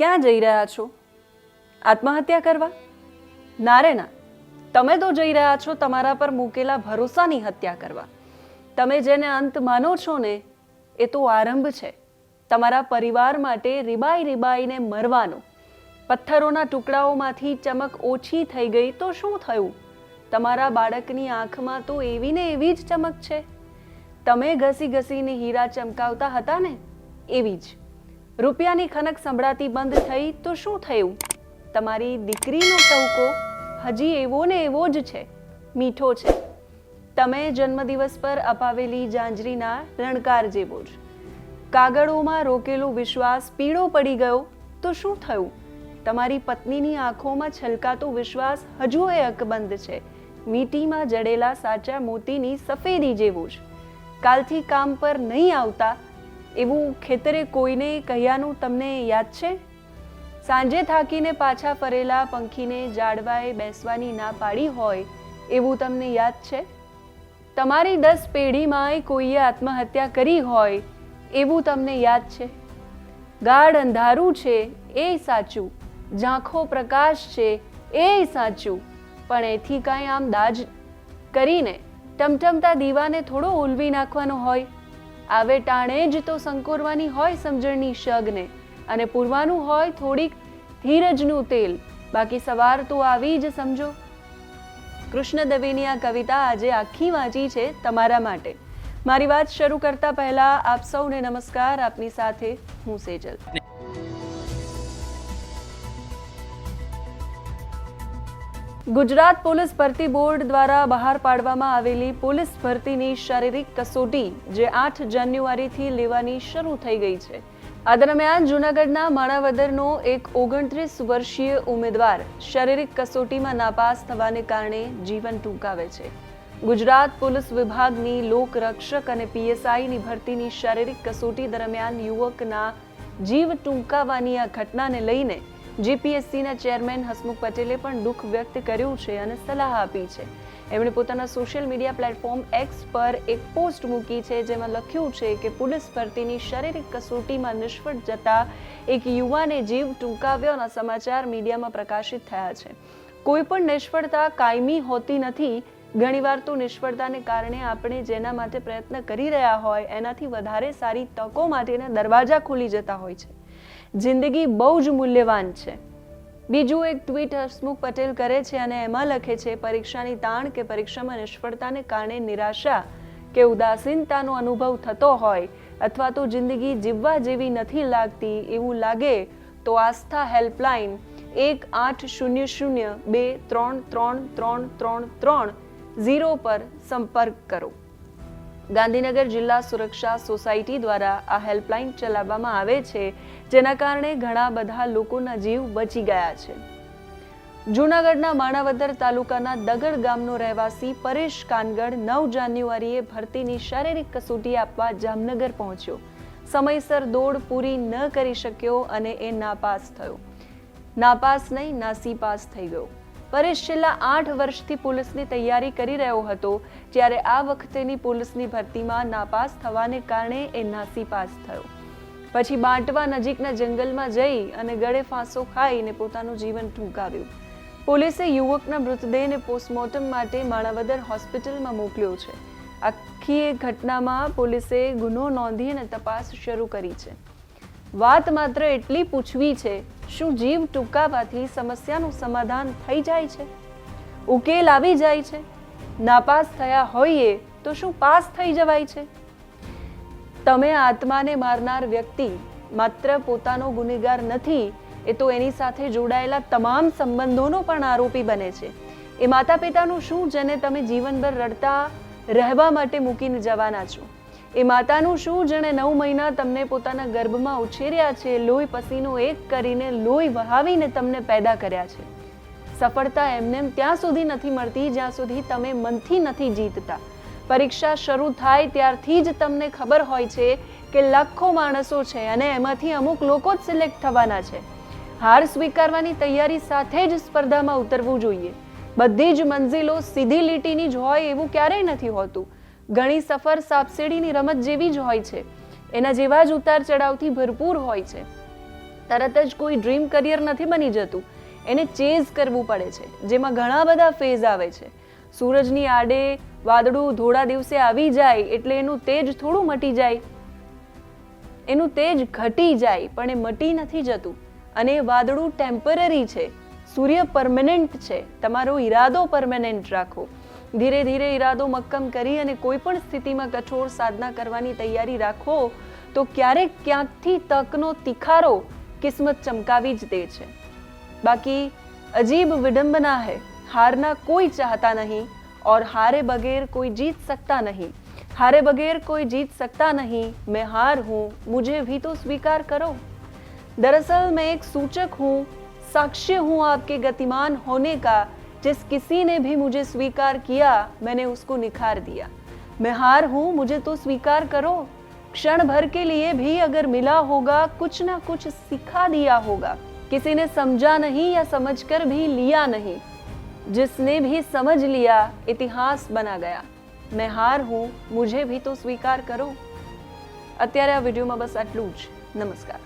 ક્યાં જઈ રહ્યા છો? આત્મહત્યા કરવા? ના રે ના. તમે તો જઈ રહ્યા છો તમારા પર મૂકેલા ભરોસાની હત્યા કરવા. તમે જેને અંત માનો છો ને, એ તો આરંભ છે. તમારા પરિવાર માટે રીબાઈ રીબાઈને મરવાનો. પથ્થરોના ટુકડાઓમાંથી ચમક ઓછી થઈ ગઈ તો શું થયું? તમારા બાળકની આંખમાં તો એવી ને એવી જ ચમક છે. તમે ઘસી ઘસીને હીરા ચમકાવતા હતા ને? એવી જ. રૂપિયાની ખનક સંભળાતી બંધ થઈ તો શું થયું? તમારી દીકરીનો ટહુકો હજી એવો ને એવો જ છે, મીઠો છે. તમે જન્મદિવસ પર અપાવેલી જાંજરીના રણકાર જેવો જ. કાગળોમાં રોકેલો વિશ્વાસ પીળો પડી ગયો તો શું થયું? તમારી પત્નીની આંખોમાં છલકાતો વિશ્વાસ હજુ એ અકબંધ છે, મીટીમાં જડેલા સાચા મોતીની સફેદી જેવું જ. કાલથી કામ પર નહીં આવતા એવું ખેતરે કોઈને કહ્યાનું તમને યાદ છે? સાંજે થાકીને પાછા ફરેલા પંખીને જાડવાએ બેસવાની ના પાડી હોય એવું તમને યાદ છે? તમારી દસ પેઢીમાંય કોઈએ આત્મહત્યા કરી હોય એવું તમને યાદ છે? ગાઢ અંધારું છે, એ સાચું. ઝાંખો પ્રકાશ છે, એ સાચું. પણ એથી કાંઈ આમ દાજ કરીને ટમટમતા દીવાને થોડો ઉલવી નાખવાનો હોય? આવે ટાણે જ તો સંકોરવાની હોય સમજણની શગને. અને પૂરવાનું હોય થોડીક ધીરજનું તેલ. બાકી સવાર તો આવી જ સમજો. કૃષ્ણ દવેની આ કવિતા આજે આખી વાંચી છે તમારા માટે. મારી વાત શરૂ કરતા પહેલા આપ સૌને નમસ્કાર. આપની સાથે હું સેજલ. ગુજરાત પોલીસ ભરતી બોર્ડ દ્વારા બહાર પાડવામાં આવેલી પોલીસ ભરતીની શારીરિક કસોટી જે આઠ જાન્યુઆરીથી લેવાની શરૂ થઈ ગઈ છે. આ દરમિયાન જૂનાગઢના માણાવદરનો એક ઓગણત્રીસ વર્ષીય ઉમેદવાર શારીરિક કસોટીમાં નાપાસ થવાને કારણે જીવન ટૂંકાવે છે. ગુજરાત પોલીસ વિભાગની લોકરક્ષક અને પીએસઆઈની ભરતીની શારીરિક કસોટી દરમિયાન યુવકના જીવ ટૂંકાવાની આ ઘટનાને લઈને જીપીએસસીના ચેરમેન હસમુખ પટેલે પણ દુઃખ વ્યક્ત કર્યું છે અને સલાહ આપી છે. એમણે પોતાના સોશિયલ મીડિયા પ્લેટફોર્મ એક્સ પર એક પોસ્ટ મૂકી છે જેમાં લખ્યું છે કે પોલીસ ભરતીની શારીરિક કસોટીમાં નિષ્ફળ જતા એક યુવાને જીવ ટૂંકાવ્યોના સમાચાર મીડિયામાં પ્રકાશિત થયા છે. કોઈ પણ નિષ્ફળતા કાયમી હોતી નથી. ઘણીવાર તો નિષ્ફળતાને કારણે આપણે જેના માટે પ્રયત્ન કરી રહ્યા હોય એનાથી વધારે સારી તકો માટેના દરવાજા ખુલી જતા હોય છે. જિંદગી બહુ જ મૂલ્યવાન છે. બીજું એક ટ્વીટ હસમુખ પટેલ કરે છે અને એમાં લખે છે, પરીક્ષાની તાણ કે પરીક્ષામાં નિષ્ફળતાને કારણે નિરાશા કે ઉદાસીનતાનો અનુભવ થતો હોય અથવા તો જિંદગી જીવવા જેવી નથી લાગતી એવું લાગે તો આસ્થા હેલ્પલાઇન એક આઠ શૂન્ય શૂન્ય બે ત્રણ ત્રણ ત્રણ ત્રણ ત્રણ ઝીરો પર સંપર્ક કરો. ગાંધીનગર જિલ્લા સુરક્ષા સોસાયટી દ્વારા આ હેલ્પલાઇન ચલાવવામાં આવે છે જેના કારણે ઘણા બધા લોકોના જીવ બચી ગયા છે. જૂનાગઢના માણાવદર તાલુકાના દગડ ગામનો રહેવાસી પરેશ કાનગડ નવ જાન્યુઆરીએ ભરતીની શારીરિક કસોટી આપવા જામનગર પહોંચ્યો. સમયસર દોડ પૂરી ન કરી શક્યો અને એ નાપાસ થયો. નાપાસ નહીં નાસી પાસ થઈ ગયો. પરેશ છેલ્લા આઠ વર્ષથી પોલીસની તૈયારી કરી રહ્યો હતો, જ્યારે આ વખતેની પોલીસની ભરતીમાં નાપાસ થવાને કારણે એ નાસી પાસ થયો. પછી બાંટવા નજીકના જંગલમાં જઈ અને ગળે ફાંસો ખાઈને પોતાનું જીવન ટૂંકાવ્યું. પોલીસે યુવકના મૃતદેહને પોસ્ટમોર્ટમ માટે માણાવદર હોસ્પિટલમાં મોકલ્યો છે. આખી ઘટનામાં પોલીસે ગુનો નોંધી અને તપાસ શરૂ કરી છે. વાત માત્ર એટલી પૂછવી છે, શું જીવ ટૂંકાવાથી સમસ્યાનું સમાધાન થઈ જાય છે? ઉકેલ આવી જાય છે? નાપાસ થયા હોઈએ તો શું પાસ થઈ જવાય છે? તમે આત્માને મારનાર વ્યક્તિ માત્ર પોતાનો ગુનેગાર નથી, એ તો એની સાથે જોડાયેલા તમામ સંબંધોનો પણ આરોપી બને છે. એ માતા પિતાનું શું જેને તમે જીવનભર રડતા રહેવા માટે મૂકીને જવાના છો? એ માતાનું શું જેણે નવ મહિના તમને પોતાના ગર્ભમાં ઉછેર્યા છે? લોહી પસીનો એક કરીને લોહી વહાવીને તમને પેદા કર્યા છે. સફળતા એમને ત્યાં સુધી નથી મળતી જ્યાં સુધી તમે મનથી નથી જીતતા. પરીક્ષા શરૂ થાય ત્યારથી જ તમને ખબર હોય છે કે લાખો માણસો છે અને એમાંથી અમુક લોકો જ સિલેક્ટ થવાના છે. હાર સ્વીકારવાની તૈયારી સાથે જ સ્પર્ધામાં ઉતરવું જોઈએ. બધી જ મંજિલો સીધી લીટીની જ હોય એવું ક્યારેય નથી હોતું. ઘણી સફર સાપસીડીની રમત જેવી જ હોય છે. એના જેવા જ ઉતાર ચઢાવથી ભરપૂર હોય છે. તરત જ કોઈ ડ્રીમ કરિયર નથી બની જતું. એને ચેઝ કરવું પડે છે, જેમાં ઘણા બધા ફેઝ આવે છે. સૂરજની આડે વાદળું ધોળા દિવસે આવી જાય એટલે એનું તેજ થોડું મટી જાય. એનું તેજ ઘટી જાય, પણ એ મટી નથી જતું. અને વાદળું ટેમ્પરરી છે. સૂર્ય પરમેનન્ટ છે. તમારો ઈરાદો પરમેનન્ટ રાખો. ધીરે ધીરે ઈરાદો મક્કમ કરી અને કોઈ પણ સ્થિતિમાં કઠોર સાધના કરવાની તૈયારી રાખો, તો ક્યારેક ક્યાંકથી તકનો તિખારો, કિસ્મત ચમકાવી જ દે છે. બાકી અજીબ વિડંબના है हारना कोई चाहता नहीं और हारे बगैर कोई जीत सकता नहीं। हारे बगैर कोई जीत सकता नहीं, मैं हार हूँ, मुझे भी तो स्वीकार करो। दरअसल मैं एक सूचक हूँ, साक्ष्य हूँ आपके गतिमान होने का। जिस किसी ने भी मुझे स्वीकार किया, मैंने उसको निखार दिया। मैं हार हूँ, मुझे तो स्वीकार करो। क्षण भर के लिए भी अगर मिला होगा, कुछ ना कुछ सिखा दिया होगा। किसी ने समझा नहीं या समझकर भी लिया नहीं। जिसने भी समझ लिया इतिहास बना गया मैं हार हूँ मुझे भी तो स्वीकार करो અત્યારે આ વિડીયોમાં બસ આટલું જ નમસ્કાર